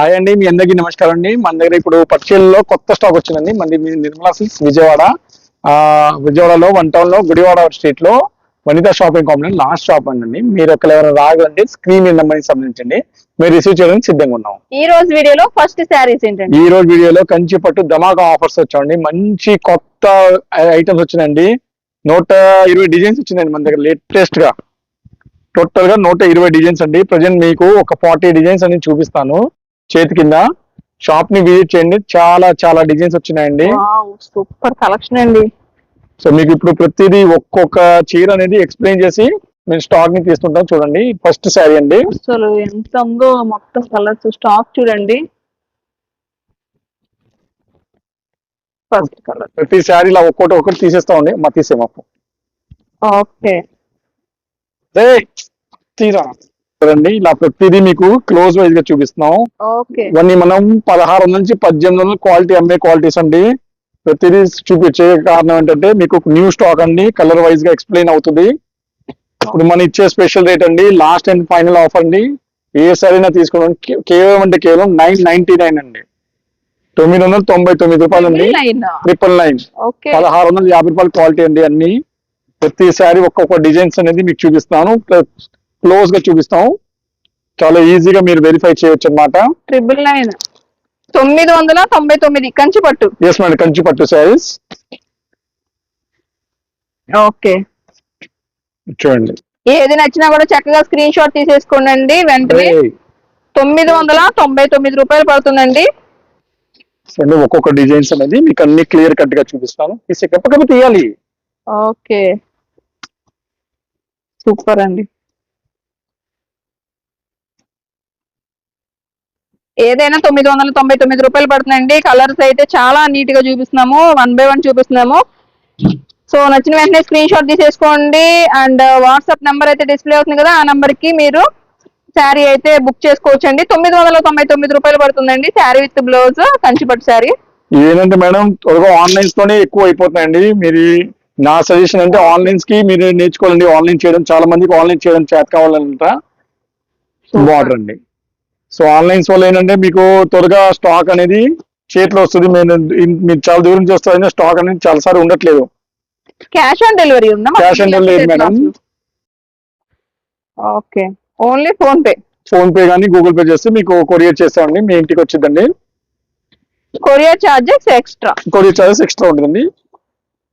Hi అండి మీ అందరికీ నమస్కారం అండి. మన దగ్గర ఇప్పుడు పట్టుచీలలో కొత్త స్టాక్ వచ్చిందండి. మంది మీ నిర్మలా సిల్క్స్ విజయవాడ. విజయవాడలో వన్ టౌన్లో గుడివాడ స్ట్రీట్లో Vanitha shopping complex last shop అండి. మీరు ఒకరు ఎవరైనా రాగలంటే స్క్రీన్ నెంబర్కి సంబంధించండి. మీరు రిసీవ్ చేయడానికి సిద్ధంగా ఉన్నాం. ఈ రోజు వీడియోలో ఫస్ట్ శారీస్ ఏంటండి? ఈ రోజు వీడియోలో కంచి పట్టు ధమాకా ఆఫర్స్ వచ్చాయండి. మంచి కొత్త ఐటమ్స్ వచ్చినాయండి. నూట ఇరవై డిజైన్స్ వచ్చినాయండి మన దగ్గర లేటెస్ట్గా. టోటల్గా నూట ఇరవై డిజైన్స్ అండి. ప్రజెంట్ మీకు ఒక ఫార్టీ డిజైన్స్ అని చూపిస్తాను. చేతి కింద. షాప్ని విజిట్ చేయండి. చాలా చాలా డిజైన్స్ వచ్చినాయండి. సూపర్ కలెక్షన్ అండి. సో మీకు ఇప్పుడు ప్రతిదీ ఒక్కొక్క చీర అనేది ఎక్స్ప్లెయిన్ చేసి మేము స్టాక్ని తీసుకుంటాం. చూడండి. ఫస్ట్ శారీ అండి. అసలు ఎంత ఉందో మొత్తం కలర్స్ స్టాక్ చూడండి. ఫస్ట్ కలర్ ప్రతి శారీ ఇలా ఒక్కొక్కటి ఒక్కటి తీసేస్తామండి మా తీసేమాపు ఓకే తీరా. చూడండి ఇలా ప్రతిదీ మీకు క్లోజ్ వైజ్గా చూపిస్తున్నాం ఇవన్నీ మనం పదహారు వందల నుంచి పద్దెనిమిది వందల క్వాలిటీ అమ్మే క్వాలిటీస్ అండి. ప్రతిదీ చూపించే కారణం ఏంటంటే మీకు న్యూ స్టాక్ అండి. కలర్ వైజ్గా ఎక్స్ప్లెయిన్ అవుతుంది. ఇప్పుడు మనం ఇచ్చే స్పెషల్ రేట్ అండి. లాస్ట్ అండ్ ఫైనల్ ఆఫర్ అండి. ఏ సరైనా తీసుకోవడం కేవలం అంటే కేవలం నైన్ నైన్టీ నైన్ అండి. తొమ్మిది వందల తొంభై తొమ్మిది రూపాయలు అండి. ట్రిపుల్ నైన్ పదహారు వందల యాభై రూపాయల క్వాలిటీ అండి అన్ని. ప్రతి శారీ ఒక్కొక్క డిజైన్స్ అనేది మీకు చూపిస్తాను. క్లోజ్గా చూపిస్తాం. చాలా ఈజీగా మీరు వెరిఫై చేయొచ్చు అన్నమాట ట్రిపుల్ నైన్ తొమ్మిది వందల తొంభై తొమ్మిది. కంచి పట్టు. ఎస్ మేడం కంచి పట్టు శారీస్ ఓకే. చూడండి. ఏది నచ్చినా కూడా చక్కగా స్క్రీన్ షాట్ తీసేసుకోండి వెంటనే. తొమ్మిది వందల తొంభై తొమ్మిది రూపాయలు పడుతుందండి. చూడండి ఒక్కొక్క డిజైన్స్ అనేది మీకు అన్ని క్లియర్ కట్గా చూపిస్తాను. తీసి ఎప్పటికప్పుడు తీయాలి. ఓకే. సూపర్ అండి. ఏదైనా తొమ్మిది వందల తొంభై తొమ్మిది రూపాయలు పడుతుందండి. కలర్స్ అయితే చాలా నీట్గా చూపిస్తున్నాము. వన్ బై వన్ చూపిస్తున్నాము. సో నచ్చిన వెంటనే స్క్రీన్ షాట్ తీసేసుకోండి. అండ్ వాట్సాప్ నెంబర్ అయితే డిస్ప్లే అవుతుంది కదా ఆ నెంబర్కి మీరు శారీ అయితే బుక్ చేసుకోవచ్చు అండి తొమ్మిది వందల తొంభై తొమ్మిది రూపాయలు పడుతుందండి శారీ విత్ బ్లౌజ్ కంచిపట్టు శారీ ఏంటంటే మేడం త్వరగా ఆన్లైన్స్ తోనే ఎక్కువ అయిపోతున్నాయండి మీరు నా సజెషన్ అంటే ఆన్లైన్స్కి మీరు నేర్చుకోవాలండి. ఆన్లైన్ చేయడం చాలా మందికి ఆన్లైన్ చేయడం చేత కావాలంట. బార్డర్ అండి. సో ఆన్లైన్స్ వల్ల ఏంటంటే మీకు త్వరగా స్టాక్ అనేది చేతిలో వస్తుంది. మీరు మీరు చాలా దూరం నుంచి వస్తారని స్టాక్ అనేది చాలా సార్లు ఉండట్లేదు. క్యాష్ ఆన్ డెలివరీ ఉందా? Cash on delivery, madam. Okay. Only PhonePe PhonePe కానీ గూగుల్ పే చేస్తే మీకు కొరియర్ చేస్తామండి. మీ ఇంటికి వచ్చిందండి courier charges extra courier charges extra ఉంటుందండి.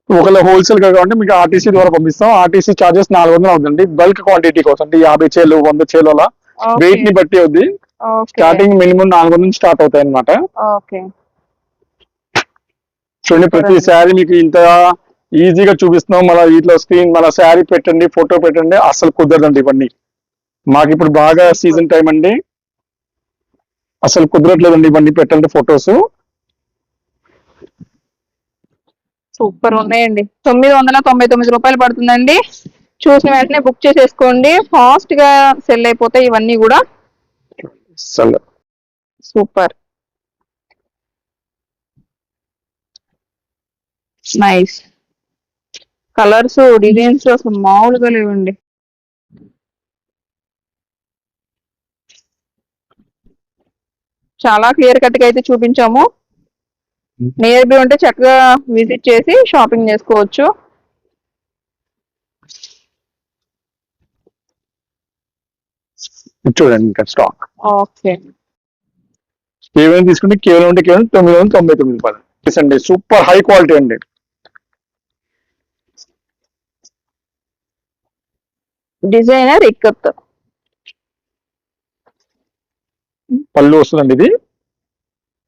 ఒకవేళ హోల్సేల్గా కావాలంటే మీకు ఆర్టీసీ ద్వారా పంపిస్తాం. ఆర్టీసీ చార్జెస్ నాలుగు వందలు అవుతుందండి. బల్క్ క్వాంటిటీ కోసం అంటే యాభై చేలు వంద చేలు అలా. వెయిట్ని బట్టి అవుద్ది. స్టార్టింగ్ మినిమం నాలుగు నుంచి స్టార్ట్ అవుతాయి అనమాట ఓకే చూడండి ప్రతి శారీ మీకు ఇంత ఈజీగా చూపిస్తున్నాం. మళ్ళీ వీటిలో స్క్రీన్ మళ్ళీ శారీ పెట్టండి ఫోటో పెట్టండి. అసలు కుదరదండి ఇవన్నీ. మాకు ఇప్పుడు బాగా సీజన్ టైం అండి. అసలు కుదరట్లేదండి ఇవన్నీ పెట్టండి ఫొటోస్ సూపర్ ఉన్నాయండి. తొమ్మిది వందల తొంభై తొమ్మిది రూపాయలు పడుతుందండి. చూసిన వెంటనే బుక్ చేసేసుకోండి. ఫాస్ట్గా సెల్ అయిపోతాయి ఇవన్నీ కూడా. అసలు సూపర్. నైస్. కలర్స్ డిజైన్స్ అసలు మామూలుగా లేవండి. చాలా క్లియర్ కట్గా అయితే చూపించాము. నియర్ బై ఉంటే చక్కగా విజిట్ చేసి షాపింగ్ చేసుకోవచ్చు. చూడండి ఇంకా స్టాక్ ఓకే. ఏమైనా తీసుకుంటే కేవలం అంటే కేవలం తొమ్మిది వందల తొంభై తొమ్మిది రూపాయలు. అండి. సూపర్ హై క్వాలిటీ అండి. డిజైనర్ ఇక్కత్. పళ్ళు వస్తుందండి ఇది.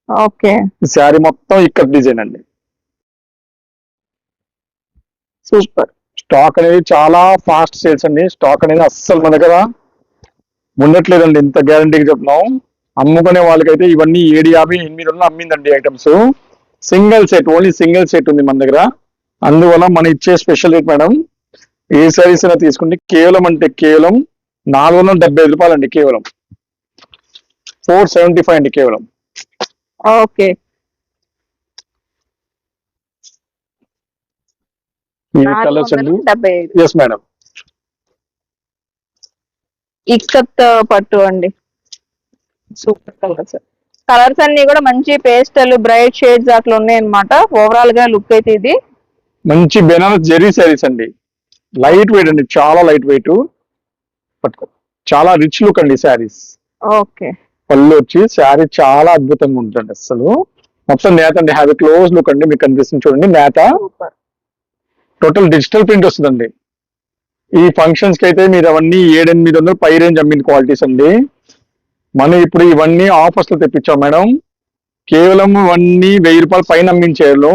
ఓకే. శారీ మొత్తం ఇక్కడ డిజైన్ అండి. సూపర్. స్టాక్ అనేది చాలా ఫాస్ట్ సేల్స్ అండి. స్టాక్ అనేది అస్సలు మన దగ్గర ఉండట్లేదండి ఇంత గ్యారంటీగా చెప్తున్నాం. అమ్ముకునే వాళ్ళకైతే ఇవన్నీ ఏడు యాభై ఎనిమిది వందలు అమ్మిందండి items. Single set only single set ఉంది మన దగ్గర. అందువల్ల మనం ఇచ్చే స్పెషల్ రేట్ మేడం ఏ సారీస్ అయినా తీసుకుంటే కేవలం అంటే కేవలం నాలుగు వందల డెబ్బై ఐదు రూపాయలు అండి కేవలం. ఫోర్ సెవెంటీ ఫైవ్ అండి కేవలం. ఓకే. కలర్స్ అండి. Yes madam. ఇక్కత్ పట్టు అండి. సూపర్ కలర్స్ కలర్స్ అన్ని కూడా మంచి పేస్టల్ బ్రైట్ షేడ్స్ అట్లా ఉన్నాయి అనమాట ఓవరాల్గా లుక్ అయితే ఇది. మంచి బెనారస్ జెరీ శారీస్ అండి. లైట్ వెయిట్ అండి చాలా లైట్ వెయిట్ పట్టుకో. చాలా రిచ్ లుక్ అండి శారీస్. ఓకే. పళ్ళు వచ్చి శారీ చాలా అద్భుతంగా ఉంటుంది అసలు మొత్తం నేత అండి హ్యావ్ క్లోజ్ లుక్ అండి మీకు కనిపిస్తుంది చూడండి నేత. టోటల్ డిజిటల్ ప్రింట్ వస్తుందండి. ఈ ఫంక్షన్స్కి అయితే మీరు అవన్నీ ఏడెనిమిది వందలు పై రేంజ్ అమ్మిన క్వాలిటీస్ అండి. మనం ఇప్పుడు ఇవన్నీ ఆఫర్స్లో తెప్పించాం మేడం. కేవలం ఇవన్నీ వెయ్యి రూపాయలు పైన అమ్మించేలో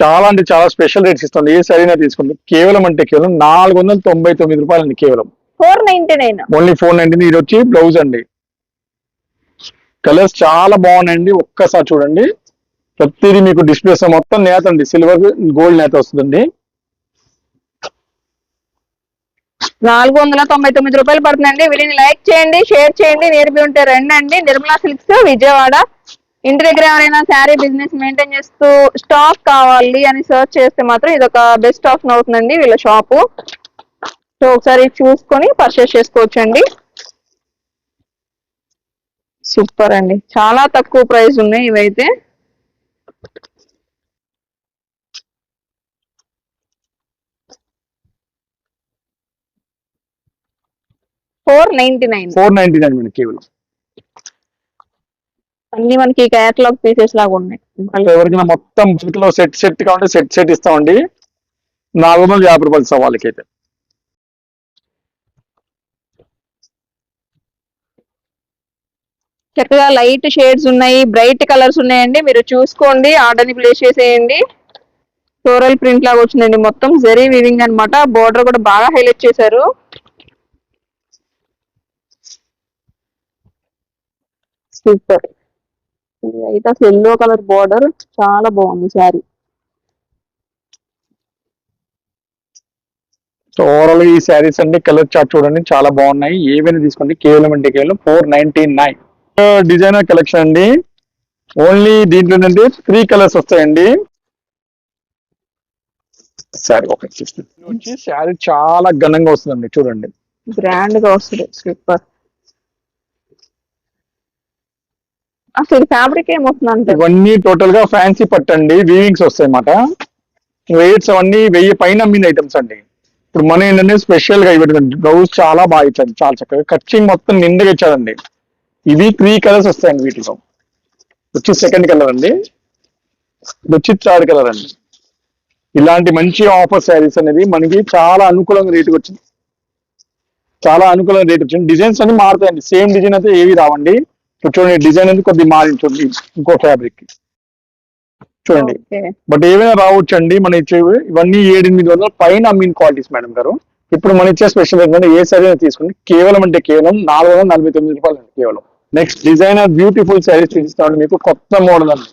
చాలా అంటే చాలా స్పెషల్ రేట్స్ ఇస్తుంది. ఏ సరైనా తీసుకోండి. కేవలం అంటే కేవలం నాలుగు వందల తొంభై తొమ్మిది రూపాయలు అండి కేవలం. Four ninety nine only four ninety ఇది వచ్చి బ్లౌజ్ అండి. కలర్స్ చాలా బాగున్నాయండి. ఒక్కసారి చూడండి. ప్రతిదీ మీకు డిస్ప్లేస్ మొత్తం నేత అండి సిల్వర్ గోల్డ్ నేత వస్తుందండి. నాలుగు వందల తొంభై తొమ్మిది రూపాయలు పడుతుందండి. వీటిని లైక్ చేయండి షేర్ చేయండి. నేర్పి ఉంటే రండి అండి నిర్మలా సిల్క్స్ విజయవాడ. ఇంటి దగ్గర ఎవరైనా శారీ బిజినెస్ మెయింటైన్ చేస్తూ స్టాక్ కావాలి అని సర్చ్ చేస్తే మాత్రం ఇది ఒక బెస్ట్ ఆప్షన్ అవుతుందండి వీళ్ళ షాపు. సో ఒకసారి చూసుకొని పర్చేస్ చేసుకోవచ్చండి. సూపర్ అండి. చాలా తక్కువ ప్రైస్ ఉన్నాయి ఇవైతే. Four ninety nine. Four ninety nine madam కేవలం. అన్ని మనకి క్యాటలాగ్ పీసెస్ లాగా ఉన్నాయి. ఎవరికైనా మొత్తం బల్క్లో సెట్ సెట్ కావాలంటే సెట్ సెట్ ఇస్తామండి. నాలుగు వందల యాభై రూపాయలు ఇస్తాం వాళ్ళకైతే. చక్కగా లైట్ షేడ్స్ ఉన్నాయి బ్రైట్ కలర్స్ ఉన్నాయండి. మీరు చూసుకోండి ఆర్డర్ని ప్లేస్ చేసేయండి. ఫ్లోరల్ ప్రింట్ లాగా వచ్చిందండి మొత్తం. జరీ వీవింగ్ అన్నమాట. బోర్డర్ కూడా బాగా హైలైట్ చేశారు. సూపర్ ఇది అయితే అసలు ఎల్లో కలర్ బోర్డర్ చాలా బాగుంది శారీ. సో ఓవరాల్ ఈ శారీస్ అండి కలర్ చార్ట్ చూడండి చాలా బాగున్నాయి. ఏవైనా తీసుకోండి కేవలం అంటే కేవలం four ninety nine designer collection అండి. ఓన్లీ దీంట్లో ఏంటంటే త్రీ కలర్స్ వస్తాయండి. శారీ ఒక వచ్చి శారీ చాలా ఘనంగా వస్తుందండి చూడండి. గ్రాండ్గా వస్తుంది. సూపర్ అసలు ఫ్యాబ్రిక్ ఏమవుతుంది అంటే ఇవన్నీ టోటల్గా ఫ్యాన్సీ పట్టండి వీవింగ్స్ వస్తాయి అన్నమాట. రేట్స్ అవన్నీ వెయ్యి పైన అమ్మిన ఐటమ్స్ అండి. ఇప్పుడు మన ఏంటంటే స్పెషల్గా ఇవ్వండి బ్లౌజ్ చాలా బాగా ఇచ్చాడు చాలా చక్కగా. కచ్చింగ్ మొత్తం నిండుగా ఇచ్చాడండి ఇవి త్రీ కలర్స్ వస్తాయండి వీటిలో. వచ్చి సెకండ్ కలర్ అండి. వచ్చి థర్డ్ కలర్ అండి. ఇలాంటి మంచి ఆఫర్ శారీస్ అనేది మనకి చాలా అనుకూలంగా రేటుకి వచ్చింది. చాలా అనుకూలంగా రేట్ వచ్చింది. డిజైన్స్ అన్ని మారుతాయండి. సేమ్ డిజైన్ అయితే ఏవి రావండి. ఇప్పుడు చూడండి డిజైన్ అనేది కొద్దిగా మారింది చూడండి ఇంకో ఫ్యాబ్రిక్ చూడండి. బట్ ఏవైనా రావచ్చు అండి మన ఇచ్చేవి ఇవన్నీ ఏడెనిమిది వందల పైన అమ్మిన క్వాలిటీస్ మేడం గారు. ఇప్పుడు మన ఇచ్చే స్పెషల్ ఏంటంటే ఏ సరే తీసుకోండి. కేవలం అంటే కేవలం నాలుగు వందల నలభై తొమ్మిది రూపాయలు అండి కేవలం. నెక్స్ట్ డిజైనర్ బ్యూటిఫుల్ శారీస్ చూపిస్తామండి మీకు కొత్త మోడల్ అండి.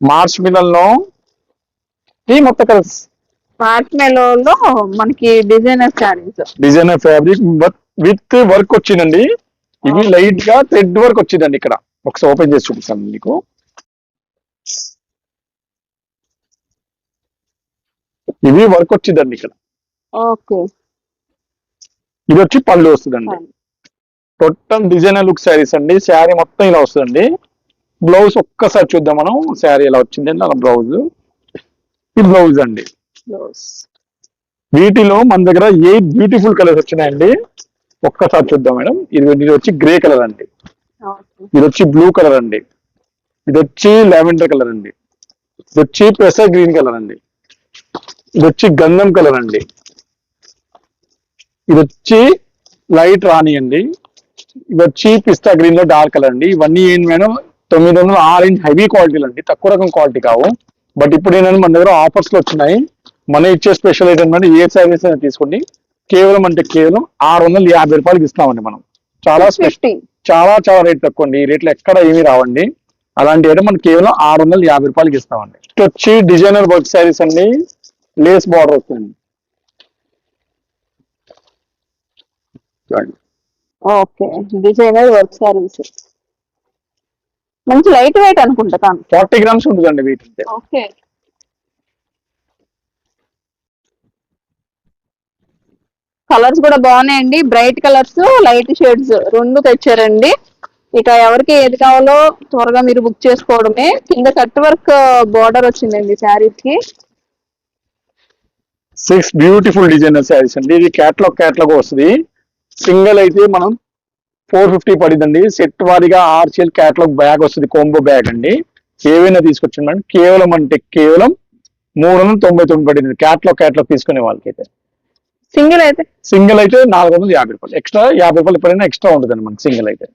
మార్చ్ మిలల్లో ఈ మొత్తం మార్చ్ మెలోలో మనకి designer saris designer fabric with work వచ్చిందండి. ఇవి లైట్గా థ్రెడ్ వర్క్ వచ్చిందండి ఇక్కడ. ఒకసారి ఓపెన్ చేసి చూపిస్తాను మీకు. ఇవి వర్క్ వచ్చిందండి ఇక్కడ. ఇది వచ్చి పళ్ళు వస్తుందండి. టోటల్ డిజైనర్ లుక్ శారీస్ అండి. శారీ మొత్తం ఇలా వస్తుందండి. బ్లౌజ్ ఒక్కసారి చూద్దాం మనం. శారీ ఎలా వచ్చింది అండి అలా బ్లౌజ్ ఈ బ్లౌజ్ అండి. వీటిలో మన దగ్గర ఎయిట్ బ్యూటిఫుల్ కలర్స్ వచ్చినాయండి? ఒక్కసారి చూద్దాం మేడం. ఇది ఇది వచ్చి గ్రే కలర్ అండి. ఇది వచ్చి బ్లూ కలర్ అండి. ఇది వచ్చి లావెండర్ కలర్ అండి. ఇది వచ్చి పెసర్ గ్రీన్ కలర్ అండి. ఇది వచ్చి గంధం కలర్ అండి. ఇది వచ్చి లైట్ రాణి అండి. ఇది వచ్చి పిస్తా గ్రీన్లో డార్క్ కలర్ అండి. ఇవన్నీ ఏంటి మేడం? తొమ్మిది వందల ఆరెంజ్ హెవీ క్వాలిటీలు అండి తక్కువ రకం క్వాలిటీ కావు. బట్ ఇప్పుడు ఏంటంటే మన దగ్గర ఆఫర్స్లో వచ్చినాయి. మన ఇచ్చే స్పెషల్ ఏంటంటే ఏ సర్వీస్ అయినా తీసుకోండి. కేవలం అంటే కేవలం ఆరు వందల యాభై రూపాయలకి ఇస్తామండి మనం. చాలా స్పెషల్ చాలా చాలా రేట్ తక్కువ అండి ఈ రేట్లు ఎక్కడ ఏమీ రావండి. అలాంటి ఐటమ్ మనం కేవలం ఆరు వందల యాభై రూపాయలకి ఇస్తామండి. నెక్స్ట్ వచ్చి డిజైనర్ వర్క్ శారీస్ అండి. లేస్ బార్డర్ వస్తుంది ఓకే. Designer work saris. మంచి లైట్ వెయిట్ అనుకుంటా ఫార్టీ గ్రామ్స్ ఉంటుందండి వీటి ఓకే. కలర్స్ కూడా బాగున్నాయండి. బ్రైట్ కలర్స్ లైట్ షేడ్స్ రెండు తెచ్చారండి. ఇక ఎవరికి ఏది కావాలో త్వరగా మీరు బుక్ చేసుకోవడమే. కింద కట్ వర్క్ బార్డర్ వచ్చిందండి శారీస్కి సిక్స్ బ్యూటిఫుల్ డిజైనర్ శారీస్ అండి. ఇది క్యాట్లాగ్ క్యాట్లాగ్ వస్తుంది. సింగిల్ అయితే మనం ఫోర్ ఫిఫ్టీ పడిందండి. సెట్ వారిగా ఆర్సిఎల్ క్యాట్లాగ్ బ్యాగ్ వస్తుంది. కోంబో బ్యాగ్ అండి. ఏవైనా తీసుకొచ్చింది మేడం కేవలం అంటే కేవలం మూడు వందల తొంభై తొమ్మిది పడింది. క్యాట్లాగ్ క్యాట్లాగ్ తీసుకునే వాళ్ళకైతే. సింగిల్ అయితే? సింగిల్ అయితే నాలుగు వందల యాభై రూపాయలు. ఎక్స్ట్రా యాభై రూపాయలు ఎప్పుడైనా ఎక్స్ట్రా ఉంటుంది మనకి సింగిల్ అయితే.